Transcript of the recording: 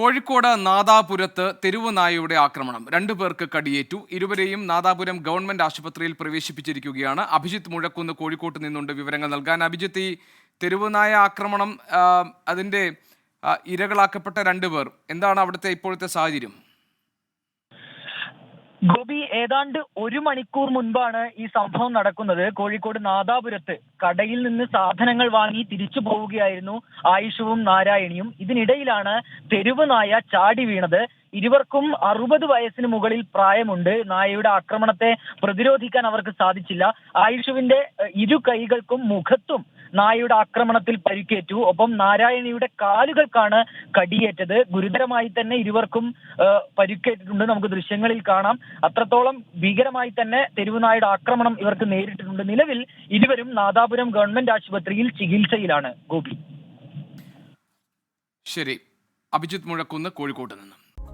കോഴിക്കോട് നാദാപുരത്ത് തെരുവ് നായയുടെ ആക്രമണം. രണ്ടു പേർക്ക് കടിയേറ്റു. ഇരുവരെയും നാദാപുരം ഗവൺമെന്റ് ആശുപത്രിയിൽ പ്രവേശിപ്പിച്ചിരിക്കുകയാണ്. അഭിജിത്ത് മുഴക്കുന്ന് കോഴിക്കോട്ട് നിന്നുണ്ട് വിവരങ്ങൾ നൽകാൻ. അഭിജിത്ത് ഈ തെരുവ് നായ ആക്രമണം അതിന്റെ ഇരകളാക്കപ്പെട്ട രണ്ടുപേർ എന്താണ് അവിടുത്തെ ഇപ്പോഴത്തെ സാഹചര്യം? ഗോപി ഏതാണ്ട് ഒരു മണിക്കൂർ മുൻപാണ് ഈ സംഭവം നടക്കുന്നത്. കോഴിക്കോട് നാദാപുരത്ത് കടയിൽ നിന്ന് സാധനങ്ങൾ വാങ്ങി തിരിച്ചു പോവുകയായിരുന്നു ആയുഷവും നാരായണിയും. ഇതിനിടയിലാണ് തെരുവ് നായ ചാടി വീണത്. ഇരുവർക്കും അറുപത് വയസ്സിന് മുകളിൽ പ്രായമുണ്ട്. നായയുടെ ആക്രമണത്തെ പ്രതിരോധിക്കാൻ അവർക്ക് സാധിച്ചില്ല. ആയുഷുവിന്റെ ഇരു കൈകൾക്കും മുഖത്തും നായയുടെ ആക്രമണത്തിൽ പരിക്കേറ്റു. ഒപ്പം നാരായണിയുടെ കാലുകൾക്കാണ് കടിയേറ്റത്. ഗുരുതരമായി തന്നെ ഇരുവർക്കും പരിക്കേറ്റിട്ടുണ്ട്. നമുക്ക് ദൃശ്യങ്ങളിൽ കാണാം. അത്രത്തോളം ഭീകരമായി തന്നെ തെരുവുനായുടെ ആക്രമണം ഇവർക്ക് നേരിട്ടിട്ടുണ്ട്. നിലവിൽ ഇരുവരും നാദാപുരം ഗവൺമെന്റ് ആശുപത്രിയിൽ ചികിത്സയിലാണ്. ഗോപി. ശരി. അഭിജിത്ത് മുഴക്കുന്ന് കോഴിക്കോട്ട് നിന്ന്.